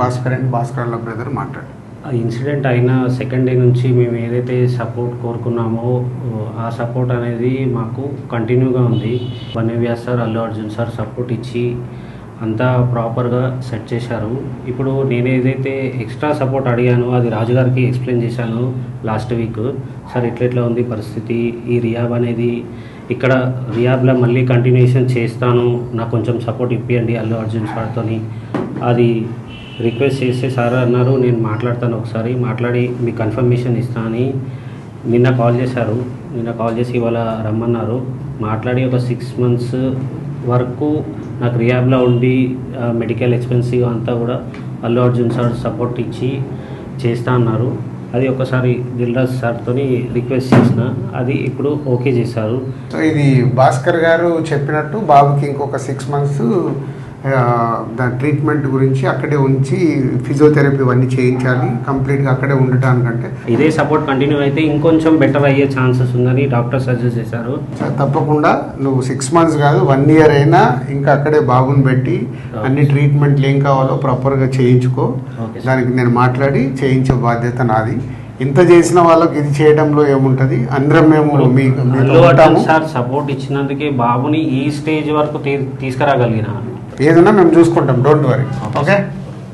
Bhaskar and Bhaskar వాళ్ళ brother మాట్లాడు. ఆ ఇన్సిడెంట్ అయిన సెకండ్ డే నుంచి మేము ఏదైతే సపోర్ట్ కోరుకున్నామో ఆ సపోర్ట్ అనేది మాకు కంటిన్యూగా ఉంది. వన్యవ్యాస్ sir Allu Arjun sir support ఇచ్చి అంతా ప్రాపర్గా సెట్ చేశారు. ఇప్పుడు నేను ఏదైతే ఎక్స్ట్రా సపోర్ట్ అడిగానో అది రాజుగారికి ఎక్స్ప్లెయిన్ చేశాను లాస్ట్ వీక్. సార్ ఇట్లా ఉంది పరిస్థితి? ఈ రియాబ్ అనేది ఇక్కడ రియాబ్లో మళ్ళీ కంటిన్యూషన్ చేస్తాను. నాకు కొంచెం సపోర్ట్ ఇప్పియండి అల్లు అర్జున్ సార్తోని. అది రిక్వెస్ట్ చేస్తే సార్ అన్నారు నేను మాట్లాడతాను ఒకసారి మాట్లాడి మీకు కన్ఫర్మేషన్ ఇస్తా అని నిన్న కాల్ చేశారు. నిన్న కాల్ చేసి ఇవాళ రమ్మన్నారు. మాట్లాడి ఒక సిక్స్ మంత్స్ వరకు నాకు రియాబ్లో ఉండి మెడికల్ ఎక్స్పెన్సివ్ అంతా కూడా అల్లు అర్జున్ సార్ సపోర్ట్ ఇచ్చి చేస్తా అన్నారు. అది ఒకసారి దిల్రాజ్ సార్తో రిక్వెస్ట్ చేసిన. అది ఇప్పుడు ఓకే చేశారు. సో ఇది భాస్కర్ గారు చెప్పినట్టు బాబుకి ఇంకొక సిక్స్ మంత్స్ దాని ట్రీట్మెంట్ గురించి అక్కడే ఉంచి ఫిజియోథెరపీ ఇవన్నీ చేయించాలి. కంప్లీట్గా అక్కడే ఉండటానికంటే ఇదే సపోర్ట్ కంటిన్యూ అయితే ఇంకొంచెం బెటర్ అయ్యే ఛాన్సెస్ ఉందని డాక్టర్ సజెస్ట్ చేశారు. తప్పకుండా. నువ్వు సిక్స్ మంత్స్ కాదు వన్ ఇయర్ అయినా ఇంకా అక్కడే బాబుని పెట్టి అన్ని ట్రీట్మెంట్లు ఏం కావాలో ప్రాపర్గా చేయించుకో. దానికి నేను మాట్లాడి చేయించే బాధ్యత నాది. ఇంత చేసిన వాళ్ళకి ఇది చేయడంలో ఏముంటది? అందరం మేము మీ మీతో అల్లు అర్జున్ ఉంటాము. సార్ సపోర్ట్ ఇచ్చినందుకే బాబుని ఈ స్టేజ్ వరకు తీ- తీసుకురాగలిగిన ఏదైనా మేము చూసుకుంటాం. Don't worry okay